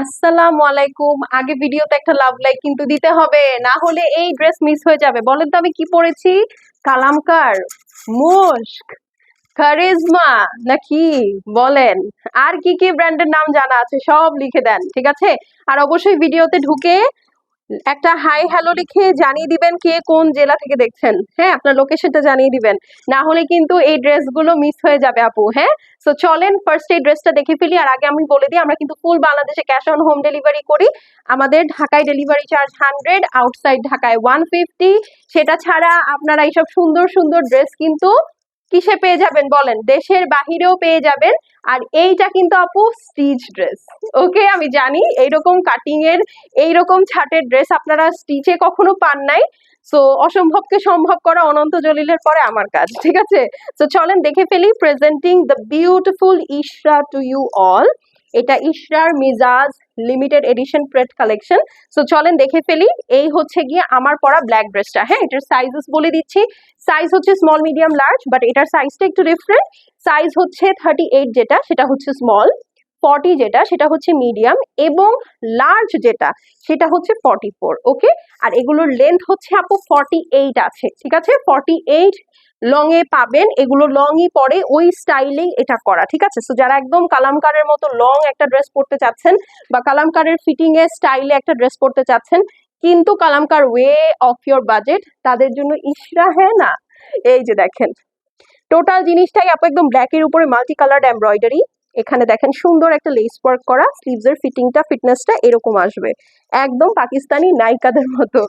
আসসালামু আলাইকুম আগে ভিডিওতে একটা লাভ লাইক কিন্তু দিতে হবে, না হলে এই ড্রেস মিস হয়ে যাবে। বলেন তো আমি কি পরেছি? কালামকার মুস্ক কারিজমা, নাকি? বলেন। আর কি কি ব্র্যান্ডের নাম জানা আছে সব লিখে দেন, ঠিক আছে? আর অবশ্যই ভিডিওতে ঢুকে একটা হাই হ্যালো লিখে জানিয়ে দিবেন কে কোন জেলা থেকে দেখছেন। হ্যাঁ আপনার লোকেশনটা জানিয়ে দিবেন। না হলে কিন্তু এই ড্রেসগুলো মিস হয়ে যাবে আপু হ্যাঁ? সো চলেন ফার্স্ট এই ড্রেসটা দেখে ফেলি, আর আগে আমি বলে দিই, আমরা কিন্তু ফুল বাংলাদেশে ক্যাশ অন হোম ডেলিভারি করি। আমাদের ঢাকায় ডেলিভারি চার্জ হান্ড্রেড আউটসাইড ঢাকায় ওয়ান ফিফটি সেটা ছাড়া আপনারা এইসব সুন্দর সুন্দর ড্রেস কিন্তু কিসে পেয়ে যাবেন বলেন? দেশের বাহিরেও পেয়ে যাবেন। আর এইটা কিন্তু আপু স্টিচ ড্রেস ওকে আমি জানি এইরকম কাটিং এর এইরকম ছাটের ড্রেস আপনারা স্টিচে কখনো পান নাই। সো অসম্ভবকে সম্ভব করা অনন্ত জলিলের পরে আমার কাজ, ঠিক আছে? তো চলেন দেখে ফেলি presenting the beautiful Ishra to you all এটা ইশরার Mizaj limited edition pret collection so চলেন দেখে ফেলি। এই হচ্ছে গিয়ে আমার পরা ব্ল্যাক ড্রেসটা হ্যাঁ এটার সাইজেস বলে দিচ্ছি। সাইজ হচ্ছে স্মল মিডিয়াম লার্জ বাট এটার সাইজটা একটু ডিফারেন্ট সাইজ হচ্ছে থার্টি যেটা, সেটা হচ্ছে স্মল ফর্টি যেটা, সেটা হচ্ছে মিডিয়াম এবং লার্জ যেটা, সেটা হচ্ছে ফর্টি ফোর ওকে আর এগুলোর লেন্থ হচ্ছে আপু ফর্টি আছে, ঠিক আছে? ফর্টি লং এ পাবেন, এগুলো লং ই পরে ওই স্টাইলেই এটা করা, ঠিক আছে? সো যারা একদম কালামকারের মতো লং একটা ড্রেস পরতে চাচ্ছেন বা কালামকারের ফিটিং এ স্টাইলে একটা ড্রেস পরতে চাচ্ছেন, কিন্তু কালামকার ওয়ে অফ ইয়োর বাজেট তাদের জন্য ইশরা হ্যাঁ না? এই যে দেখেন টোটাল জিনিসটাই আপু একদম ব্ল্যাকের উপরে মাল্টি কালার এমব্রয়ডারি এখানে দেখেন সুন্দর একটা লেস ওয়ার্ক করা স্লিভস এর ফিটিংটা ফিটনেসটা এরকম আসবে। একদম পাকিস্তানি নায়িকাদের মতো।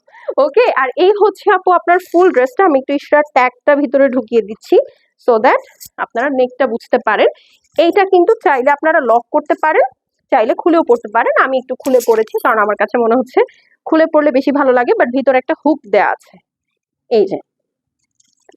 ওকে আর এই হচ্ছে আপু আপনার ফুল ড্রেসটা আমি একটু ইশরার ট্যাগটা ভিতরে ঢুকিয়ে দিচ্ছি সো দ্যাট আপনারা নেকটা বুঝতে পারেন। এইটা কিন্তু চাইলে আপনারা লক করতে পারেন, চাইলে খুলেও পড়তে পারেন। আমি একটু খুলে পড়েছি, কারণ আমার কাছে মনে হচ্ছে খুলে পড়লে বেশি ভালো লাগে বাট ভিতরে একটা হুক দেয়া আছে। এই যে।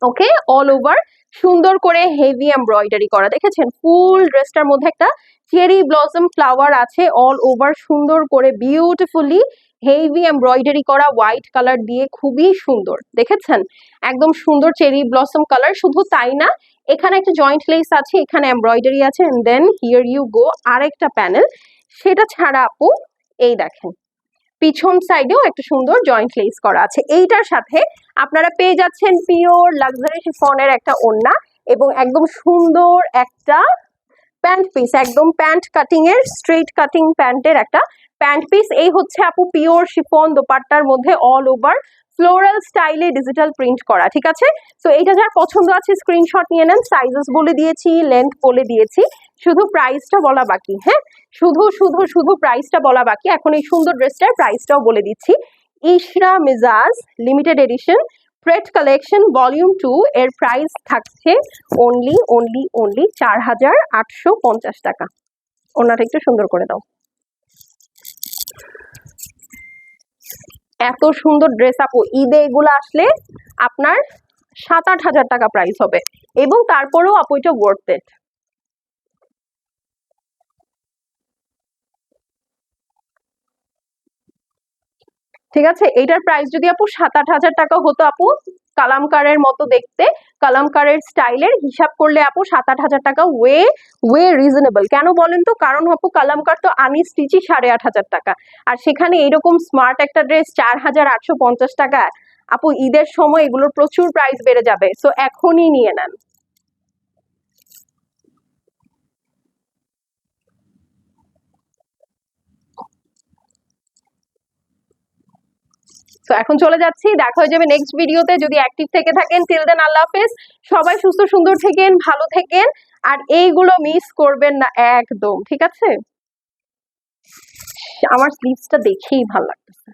ওকে অল ওভার সুন্দর করে হেভি এমব্রয়ডারি করা। দেখেছেন? ফুল ড্রেসটার মধ্যে একটা চেরি ব্লসম ফ্লাওয়ার আছে অল ওভার সুন্দর করে বিউটিফুলি হেভি এমব্রয়ডারি করা হোয়াইট কালার দিয়ে খুবই সুন্দর। দেখেছেন? একদম সুন্দর চেরি ব্লসম কালার শুধু তাই না, এখানে একটা জয়েন্ট লেস আছে, এখানে এমব্রয়ডারি আছে দেন হিয়ার ইউ গো আরেকটা প্যানেল সেটা ছাড়া আপু, এই দেখেন। পিছন সাইডেও একটা সুন্দর জয়েন্ট লেস করা আছে। এইটার সাথে আপনারা পেয়ে যাচ্ছেন পিওর লাক্সারি শিফনের একটা ওড়না এবং একদম সুন্দর একটা প্যান্ট পিস একদম প্যান্ট কাটিং এর স্ট্রেট কাটিং প্যান্টের একটা প্যান্ট পিস। এই হচ্ছে আপু পিওর শিফন দোপাট্টার মধ্যে অল ওভার ফ্লোরাল স্টাইলে ডিজিটাল প্রিন্ট করা, ঠিক আছে? তো এইটা যার পছন্দ আছে স্ক্রিনশট নিয়ে নেন সাইজেস বলে দিয়েছি লেন্থ বলে দিয়েছি, শুধু প্রাইসটা বলা বাকি হ্যাঁ? শুধু শুধু শুধু প্রাইসটা বলা বাকি, এখন এই সুন্দর ড্রেসটার প্রাইসটাও বলে দিচ্ছি। Ishra Mizaj limited edition pret collection volume two এর প্রাইস থাকছে অনলি অনলি অনলি চার হাজার আটশো পঞ্চাশ টাকা। ওনাটা একটু সুন্দর করে দাও। এত সুন্দর ড্রেস আপু। ঈদে এগুলো আসলে আপনার সাত আট হাজার টাকা প্রাইস হবে। এবং তারপরেও আপু এটা ওয়ার্থ ঠিক আছে? এইটার প্রাইস যদি আপু সাত আট হাজার টাকা হতো আপু কালামকারের মতো দেখতে। কালামকারের স্টাইলের হিসাব করলে আপু সাত আট হাজার টাকা ওয়ে ওয়ে রিজনেবল কেন বলেন তো? কারণ আপু কালামকার তো আমি স্টিচই সাড়ে আট হাজার টাকা। আর সেখানে এরকম স্মার্ট একটা ড্রেস চার হাজার আটশো পঞ্চাশ টাকা। আপু ঈদের সময় এগুলোর প্রচুর প্রাইস বেড়ে যাবে। সো এখনই নিয়ে নেন। তো এখন চলে যাচ্ছি। দেখা হয়ে যাবে নেক্সট ভিডিওতে যদি অ্যাক্টিভ থেকে থাকেন টিল দেন আল্লাহ হাফেজ। সবাই সুস্থ, সুন্দর থেকেন, ভালো থেকেন। আর এইগুলো মিস করবেন না একদম, ঠিক আছে? আমার স্লিভসটা দেখেই ভালো লাগতেছে।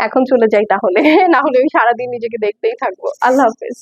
এখন চলে যাই তাহলে। না হলে আমি সারাদিন নিজেকে দেখতেই থাকব। আল্লাহ হাফেজ।